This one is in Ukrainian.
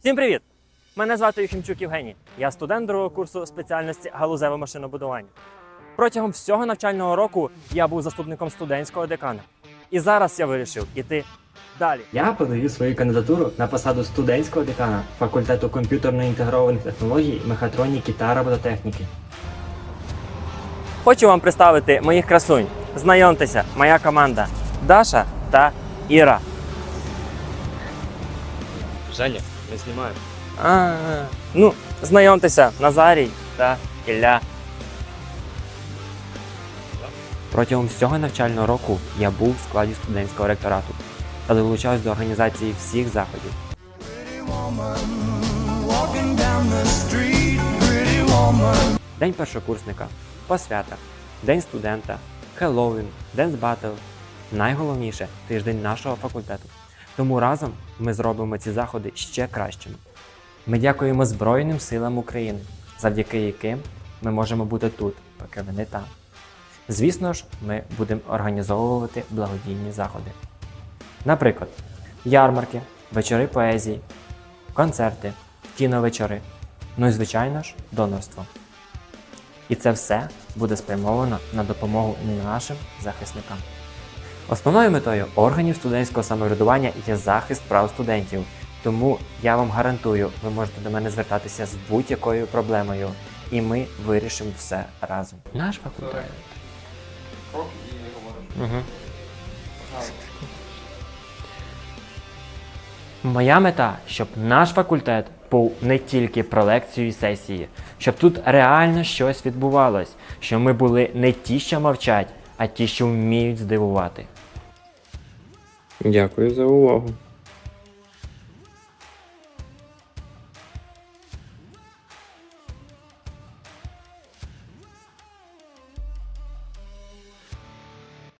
Всім привіт! Мене звати Юхімчук Євгеній. Я студент другого курсу спеціальності галузеве машинобудування. Протягом всього навчального року я був заступником студентського декана. І зараз я вирішив іти далі. Я подаю свою кандидатуру на посаду студентського декана факультету комп'ютерно-інтегрованих технологій, мехатроніки та робототехніки. Хочу вам представити моїх красунь. Знайомтеся, моя команда Даша та Іра. Женя, ми знімаємо. А, ну, знайомтеся, Назарій та Ілля. Протягом всього навчального року я був в складі студентського ректорату та долучався до організації всіх заходів. День першокурсника, посвята, День студента, Хеллоуін, Денс Батл. Найголовніше тиждень нашого факультету. Тому разом ми зробимо ці заходи ще кращими. Ми дякуємо Збройним силам України, завдяки яким ми можемо бути тут, поки вони там. Звісно ж, ми будемо організовувати благодійні заходи. Наприклад, ярмарки, вечори поезії, концерти, кіновечори. Ну і звичайно ж, донорство. І це все буде спрямовано на допомогу нашим захисникам. Основною метою органів студентського самоврядування є захист прав студентів. Тому я вам гарантую, ви можете до мене звертатися з будь-якою проблемою, і ми вирішимо все разом. Наш факультет. Угу. Моя мета, щоб наш факультет був не тільки про лекцію і сесії, щоб тут реально щось відбувалось, щоб ми були не ті, що мовчать, а ті, що вміють здивувати. Дякую за увагу.